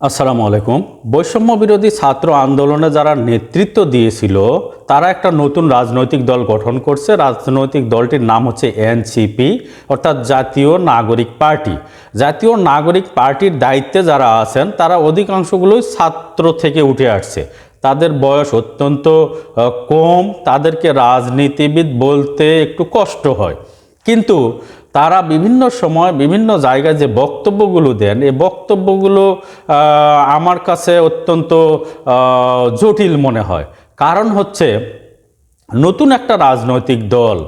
আসসালামু আলাইকুম। বৈষম্য বিরোধী ছাত্র আন্দোলনে যারা নেতৃত্ব দিয়েছিল, তারা একটা নতুন রাজনৈতিক দল গঠন করছে। রাজনৈতিক দলটির নাম হচ্ছে এনসিপি, অর্থাৎ জাতীয় নাগরিক পার্টি। জাতীয় নাগরিক পার্টির দায়িত্বে যারা আছেন, তারা অধিকাংশগুলোই ছাত্র থেকে উঠে আসছে। তাদের বয়স অত্যন্ত কম, তাদেরকে রাজনীতিবিদ বলতে একটু কষ্ট হয়। কিন্তু তারা বিভিন্ন সময় বিভিন্ন জায়গায় যে বক্তব্যগুলো দেন, এই বক্তব্যগুলো আমার কাছে অত্যন্ত জটিল মনে হয়। কারণ হচ্ছে, নতুন একটা রাজনৈতিক দল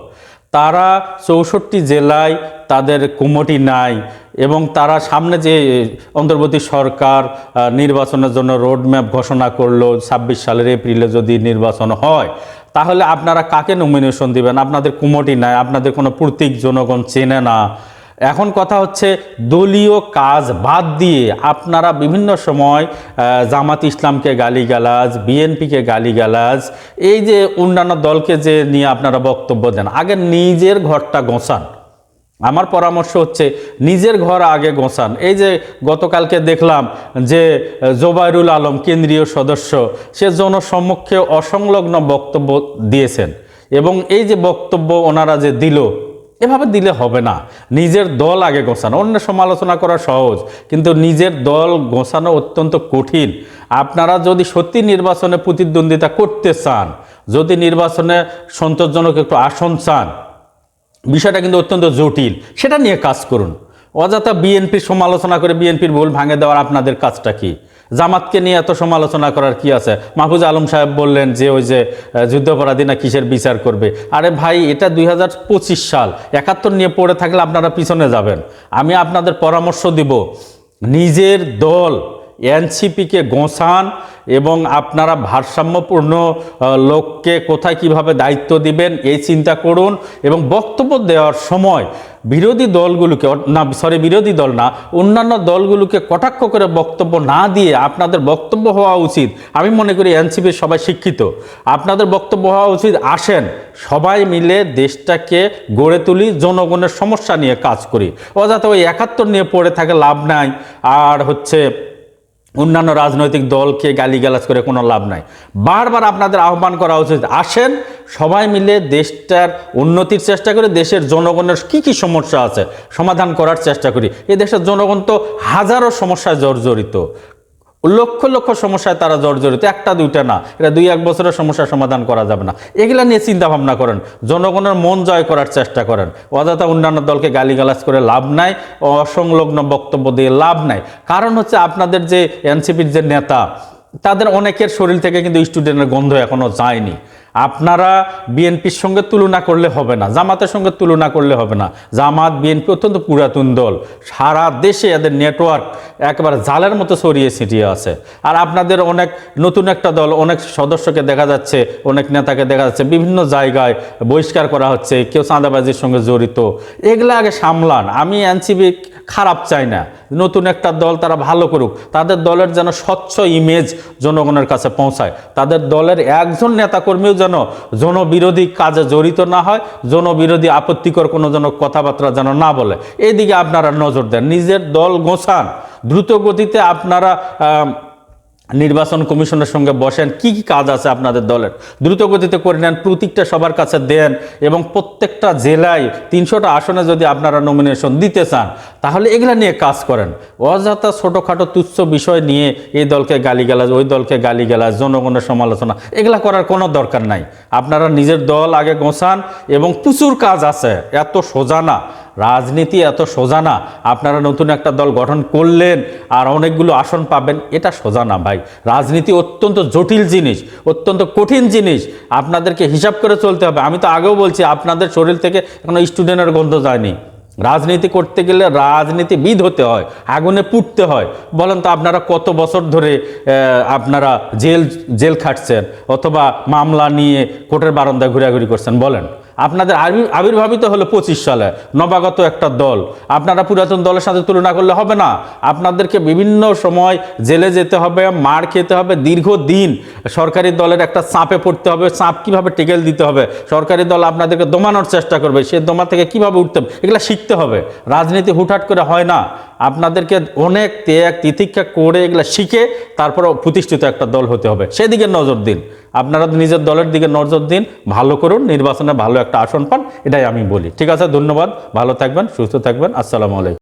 তারা চৌষট্টি জেলায় তাদের কুমটি নাই এবং তারা সামনে যে অন্তর্বর্তী সরকার নির্বাচনের জন্য রোডম্যাপ ঘোষণা করল ছাব্বিশ সালের এপ্রিলে যদি নির্বাচন হয়, তাহলে আপনারা কাকে নমিনেশন দিবেন? আপনাদের কুমটি নাই, আপনাদের কোনো প্রতীক জনগণ চেনে না। এখন কথা হচ্ছে দলীয় কাজ বাদ দিয়ে আপনারা বিভিন্ন সময় জামাত ইসলামকে গালিগালাজ, বিএনপিকে গালিগালাজ, এই যে অন্যান্য দলকে যে নিয়ে আপনারা বক্তব্য দেন, আগে নিজের ঘরটা গোছান। আমার পরামর্শ হচ্ছে নিজের ঘর আগে গোছান। এই যে গতকালকে দেখলাম যে জোবাইরুল আলম কেন্দ্রীয় সদস্য, সে জনসম্মুখে অসংলগ্ন বক্তব্য দিয়েছেন এবং এই যে বক্তব্য ওনারা যে দিল এভাবে দিলে হবে না। নিজের দল আগে গোছানো। অন্য সমালোচনা করা সহজ, কিন্তু নিজের দল গোছানো অত্যন্ত কঠিন। আপনারা যদি সত্যি নির্বাচনে প্রতিদ্বন্দ্বিতা করতে চান, যদি নির্বাচনে সন্তোষজনক একটু আসন চান, বিষয়টা কিন্তু অত্যন্ত জটিল। সেটা নিয়ে কাজ করুন। অযথা বিএনপির সমালোচনা করে বিএনপির ভুল ভাঙে দেওয়ার আপনাদের কাজটা কি? জামাতকে নিয়ে এত সমালোচনা করার কি আছে? মাহফুজ আলম সাহেব বললেন যে ওই যে যুদ্ধাপরাধী না কিসের বিচার করবে? আরে ভাই, এটা দুই হাজার পঁচিশ সাল। একাত্তর নিয়ে পড়ে থাকলে আপনারা পিছনে যাবেন। আমি আপনাদের পরামর্শ দিব। নিজের দল এনসিপিকে গোসান এবং আপনারা ভারসাম্যপূর্ণ লোককে কোথায় কীভাবে দায়িত্ব দিবেন এই চিন্তা করুন এবং বক্তব্য দেওয়ার সময় বিরোধী দলগুলোকে না সরি বিরোধী দল না, অন্যান্য দলগুলোকে কটাক্ষ করে বক্তব্য না দিয়ে আপনাদের বক্তব্য হওয়া উচিত। আমি মনে করি এনসিপির সবাই শিক্ষিত। আপনাদের বক্তব্য হওয়া উচিত, আসেন, সবাই মিলে দেশটাকে গড়ে তুলি, জনগণের সমস্যা নিয়ে কাজ করি। অযথা ওই একাত্তর নিয়ে পড়ে থাকে, লাভ নাই। আর হচ্ছে অন্যান্য রাজনৈতিক দলকে গালিগালাজ করে কোনো লাভ নাই। বারবার আপনাদের আহ্বান করা উচিত, আসেন, সবাই মিলে দেশটার উন্নতির চেষ্টা করে, দেশের জনগণের কি কি সমস্যা আছে সমাধান করার চেষ্টা করি। এ দেশের জনগণ তো হাজারো সমস্যায় জর্জরিত। লক্ষ লক্ষ সমস্যায় তারা জর্জরিত, একটা, দুইটা না। এটা দুই, এক বছরের সমস্যার সমাধান করা যাবে না। এগুলা নিয়ে চিন্তা ভাবনা করেন। জনগণের মন জয় করার চেষ্টা করেন। অযথা অন্যান্য দলকে গালিগালাজ করে লাভ নাই, অসংলগ্ন বক্তব্য দিয়ে লাভ নাই। কারণ হচ্ছে আপনাদের যে এনসিপির যে নেতা, তাদের অনেকের শরীর থেকে কিন্তু স্টুডেন্টের গন্ধ এখনও যায়নি। আপনারা বিএনপির সঙ্গে তুলনা করলে হবে না, জামাতের সঙ্গে তুলনা করলে হবে না। জামাত, বিএনপি অত্যন্ত পুরাতন দল। সারা দেশে এদের নেটওয়ার্ক একেবারে জালের মতো ছড়িয়ে ছিটিয়ে আছে। আর আপনাদের অনেক নতুন একটা দল, অনেক সদস্যকে দেখা যাচ্ছে, অনেক নেতাকে দেখা যাচ্ছে, বিভিন্ন জায়গায় বহিষ্কার করা হচ্ছে, কেউ চাঁদাবাজির সঙ্গে জড়িত। এগুলো আগে সামলান। আমি এনসিবি খারাপ চায় না। নতুন একটা দল তারা ভালো করুক। তাদের দলের যেন স্বচ্ছ ইমেজ জনগণের কাছে পৌঁছায়। তাদের দলের একজন নেতাকর্মীও যেন জনবিরোধী কাজে জড়িত না হয়, জনবিরোধী আপত্তিকর কোনো যেন কথাবার্তা যেন না বলে। এদিকে আপনারা নজর দেন, নিজের দল গোছান। দ্রুত গতিতে আপনারা নির্বাচন কমিশনের সঙ্গে বসেন, কি কি কাজ আছে আপনাদের দলের? দ্রুত গতিতে করে নেন, প্রতীকটা সবার কাছে দেন এবং প্রত্যেকটা জেলায় তিনশোটা আসনে যদি আপনারা নমিনেশন দিতে চান, তাহলে এগুলো নিয়ে কাজ করেন। অযথা ছোটোখাটো তুচ্ছ বিষয় নিয়ে এই দলকে গালিগালাজ, ওই দলকে গালিগালাজ, জনগণের সমালোচনা, এগুলা করার কোনো দরকার নাই। আপনারা নিজের দল আগে গোছান এবং প্রচুর কাজ আছে, এত সোজা না। রাজনীতি এত সোজা না। আপনারা নতুন একটা দল গঠন করলেন আর অনেকগুলো আসন পাবেন, এটা সোজা না ভাই। রাজনীতি অত্যন্ত জটিল জিনিস, অত্যন্ত কঠিন জিনিস। আপনাদেরকে হিসাব করে চলতে হবে। আমি তো আগেও বলছি, আপনাদের শরীর থেকে এখনও স্টুডেন্টের গন্ধ যায়নি। রাজনীতি করতে গেলে রাজনীতিবিদ হতে হয়, আগুনে পুড়তে হয়। বলেন তো আপনারা কত বছর ধরে আপনারা জেল জেল খাটছেন অথবা মামলা নিয়ে কোর্টের বারান্দায় ঘোরাঘুরি করছেন, বলেন। আপনাদের আবির- আবির্ভাবিত হলো পঁচিশ সালে, নবাগত একটা দল। আপনারা পুরাতন দলের সাথে তুলনা করলে হবে না। আপনাদেরকে বিভিন্ন সময় জেলে যেতে হবে, মার খেতে হবে, দীর্ঘদিন সরকারি দলের একটা চাপে পড়তে হবে, চাপ কীভাবে টেকেল দিতে হবে? সরকারি দল আপনাদেরকে দমানোর চেষ্টা করবে, সে দমা থেকে কীভাবে উঠতে হবে? এগুলো শিখতে হবে। রাজনীতি হুটহাট করে হয় না। আপনাদেরকে অনেক ত্যাগ, তিতিক্ষা করে এগুলো শিখে তারপরে প্রতিষ্ঠিত একটা দল হতে হবে। সেদিকে নজর দিন। আপনারা নিজের দলের দিকে নজর দিন, ভালো করুন, নির্বাচনে ভালো একটা আসন পান, এটাই আমি বলি। ঠিক আছে, ধন্যবাদ, ভালো থাকবেন, সুস্থ থাকবেন, আসসালামু আলাইকুম।